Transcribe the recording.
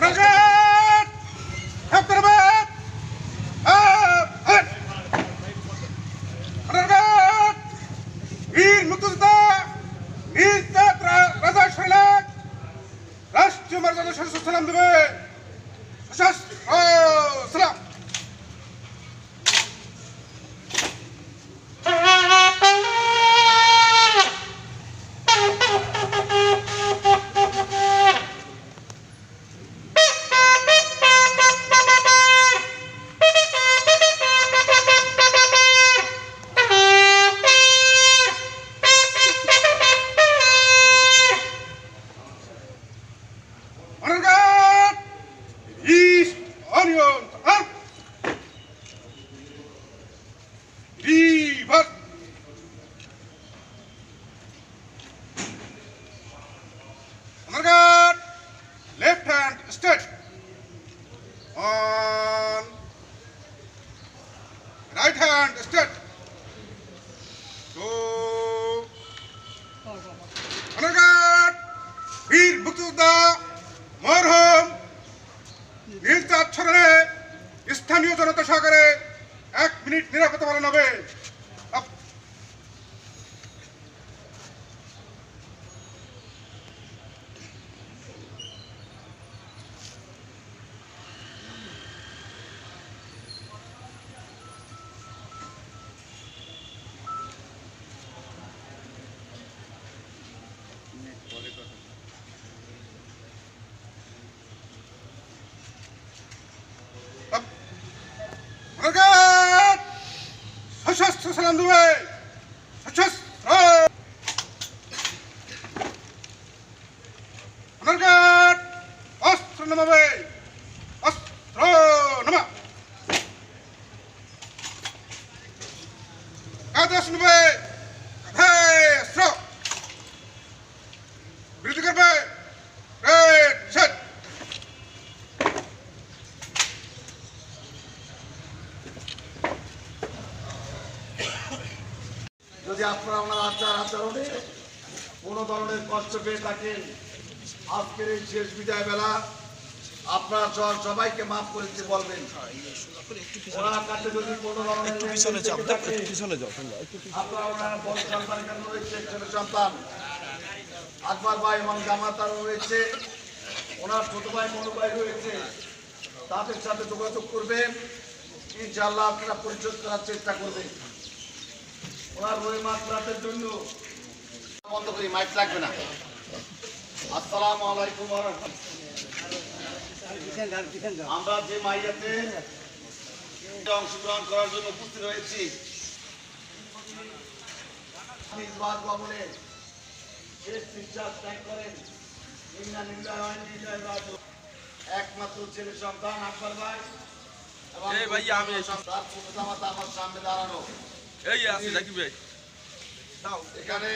Rangkat! Hep terbat! Arkadaşlar sosyal andı Rangkat! বীর মুক্তিযোদ্ধা মরহম নীলচাঁদ ছড়ানে স্থানীয় জনতা সহকারে এক মিনিট নিরাপত্তা পালন হবে সশস্ত্র সালাম দেবে। প্রগত! অস্ত্র নামাবে। অস্ত্র নামা। আদেশ নেবে যদি আপনারা ওনার আচার আচরণে কোনো ধরনের কষ্ট পেয়ে থাকেন। আজকের এই শেষ বিদায় বেলা আপনারা সব সবাইকে মাফ করে দিতে বলবেন। ওনার কাছে যদি কোনো ধরনের পিছনে যাও পিছনে যাও আপনারা ওনার বড় সন্তান এখানে রয়েছে ছেলে সন্তান। আকবর ভাই এবং জামাতার রয়েছে। ওনার ছোট ভাই মনু ভাই রয়েছে। তাদের সাথে যোগাযোগ করবেন। ইনশাআল্লাহ আপনারা পরিশোধ করার চেষ্টা করবেন। ওনার ওই মাত্রাতের জন্য। বন্ধ করি মাইক লাগবে না। আসসালামু আলাইকুম ওয়া রাহমাতুল্লাহ। আমরা যে মাইয়াতে অংশগ্রহণ করার জন্য উপস্থিত হয়েছি ভবনে শেষ নিঃশ্বাস ত্যাগ করেন। একমাত্র ছেলে সন্তান আকবর ভাই। এবং আমার সামনে দাঁড়ানো। এই আছে নাকি ভাই। এখানে